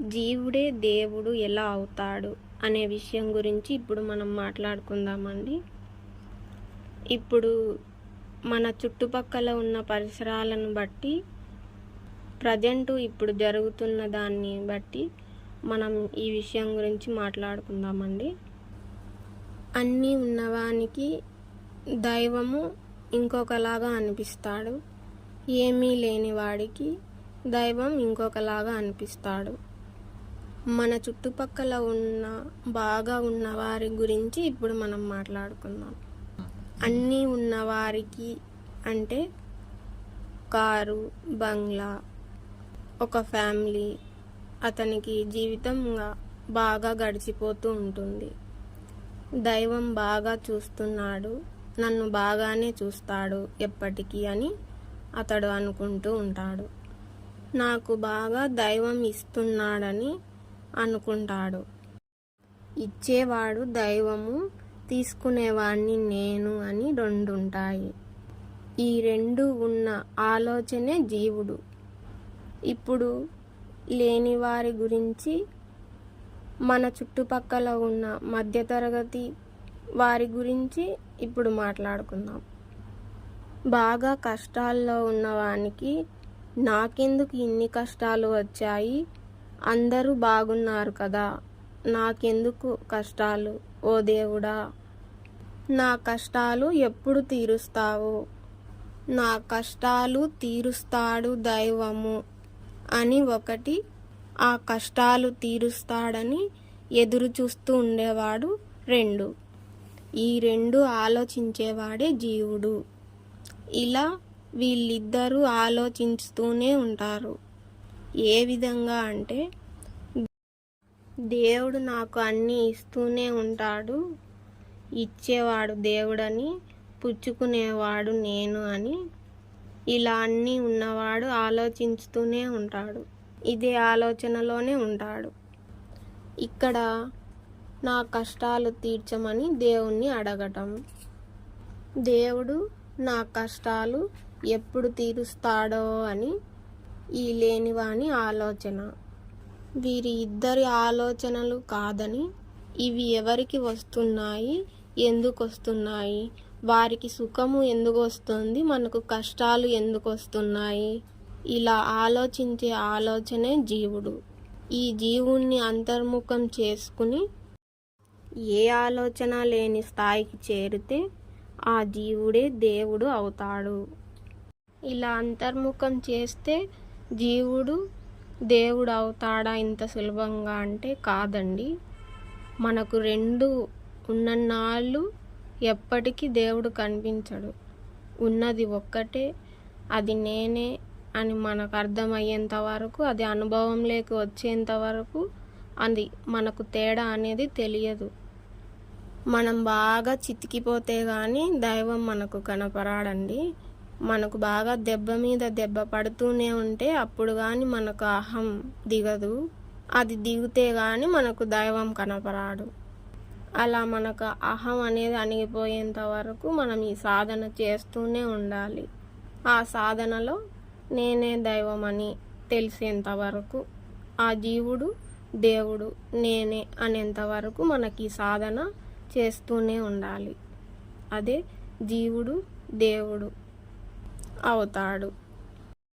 జీవుడే దేవుడు ఎలా అవుతాడు అనే విషయం గురించి ఇప్పుడు మనం మాట్లాడుకుందామండి. ఇప్పుడు మన చుట్టుపక్కల ఉన్న పరిసరాలను బట్టి ప్రజెంట్ ఇప్పుడు జరుగుతున్న దాన్ని బట్టి మనం ఈ విషయం గురించి మాట్లాడుకుందామండి. అన్నీ ఉన్నవానికి దైవము ఇంకొకలాగా అనిపిస్తాడు. ఏమీ లేని వాడికి దైవం ఇంకొకలాగా అనిపిస్తాడు. మన చుట్టుపక్కల ఉన్న బాగా ఉన్న వారి గురించి ఇప్పుడు మనం మాట్లాడుకుందాం. అన్నీ ఉన్న వారికి అంటే కారు బంగ్లా ఒక ఫ్యామిలీ అతనికి జీవితంగా బాగా గడిచిపోతూ ఉంటుంది. దైవం బాగా చూస్తున్నాడు నన్ను బాగానే చూస్తాడు ఎప్పటికీ అని అతడు అనుకుంటూ ఉంటాడు. నాకు బాగా దైవం ఇస్తున్నాడని అనుకుంటాడు. ఇచ్చేవాడు దైవము తీసుకునేవాడిని నేను అని రెండు ఉంటాయి ఈ రెండు ఉన్న ఆలోచనే జీవుడు. ఇప్పుడు లేని వారి గురించి మన చుట్టుపక్కల ఉన్న మధ్యతరగతి వారి గురించి ఇప్పుడు మాట్లాడుకుందాం. బాగా కష్టాల్లో ఉన్నవానికి నాకెందుకు ఇన్ని కష్టాలు వచ్చాయి? అందరూ బాగున్నారు కదా. నాకెందుకు కష్టాలు? ఓ దేవుడా నా కష్టాలు ఎప్పుడు తీరుస్తావు? నా కష్టాలు తీరుస్తాడు దైవము అని ఒకటి ఆ కష్టాలు తీరుస్తాడని ఎదురు చూస్తూ ఉండేవాడు రెండు. ఈ రెండు ఆలోచించేవాడే జీవుడు. ఇలా వీళ్ళిద్దరూ ఆలోచిస్తూనే ఉంటారు. ఏ విధంగా అంటే దేవుడు నాకు అన్నీ ఇస్తూనే ఉంటాడు. ఇచ్చేవాడు దేవుడని పుచ్చుకునేవాడు నేను అని. ఇలా అన్నీ ఉన్నవాడు ఆలోచిస్తూనే ఉంటాడు. ఇదే ఆలోచనలోనే ఉంటాడు. ఇక్కడ నా కష్టాలు తీర్చమని దేవుణ్ణి అడగటం. దేవుడు నా కష్టాలు ఎప్పుడు తీరుస్తాడో అని ఈ లేనివాని ఆలోచన. వీరి ఇద్దరి ఆలోచనలు కాదని ఇవి ఎవరికి వస్తున్నాయి? ఎందుకు వస్తున్నాయి? వారికి సుఖము ఎందుకు వస్తుంది? మనకు కష్టాలు ఎందుకు వస్తున్నాయి? ఇలా ఆలోచించే ఆలోచనే జీవుడు. ఈ జీవుణ్ణి అంతర్ముఖం చేసుకుని ఏ ఆలోచన లేని స్థాయికి చేరితే ఆ జీవుడే దేవుడు అవుతాడు. ఇలా అంతర్ముఖం చేస్తే జీవుడు దేవుడు అవుతాడా ఇంత సులభంగా అంటే కాదండి. మనకు రెండు ఉన్నన్నాళ్ళు ఎప్పటికీ దేవుడు కనిపించడు. ఉన్నది ఒక్కటే అది నేనే అని మనకు అర్థమయ్యేంత వరకు అది అనుభవంలోకి వచ్చేంత వరకు అది మనకు తేడా అనేది తెలియదు. మనం బాగా చితికిపోతే కానీ దైవం మనకు కనపరాడండి. మనకు బాగా దెబ్బ మీద దెబ్బ పడుతూనే ఉంటే అప్పుడు కానీ మనకు అహం దిగదు. అది దిగితే కానీ మనకు దైవం కనపరాడు. అలా మనకు అహం అనేది అణిగిపోయేంత వరకు మనం ఈ సాధన చేస్తూనే ఉండాలి. ఆ సాధనలో నేనే దైవం అని తెలిసేంత వరకు ఆ జీవుడు దేవుడు నేనే అనేంత వరకు మనకి ఈ సాధన చేస్తూనే ఉండాలి. అదే జీవుడు దేవుడు అవుతాడు.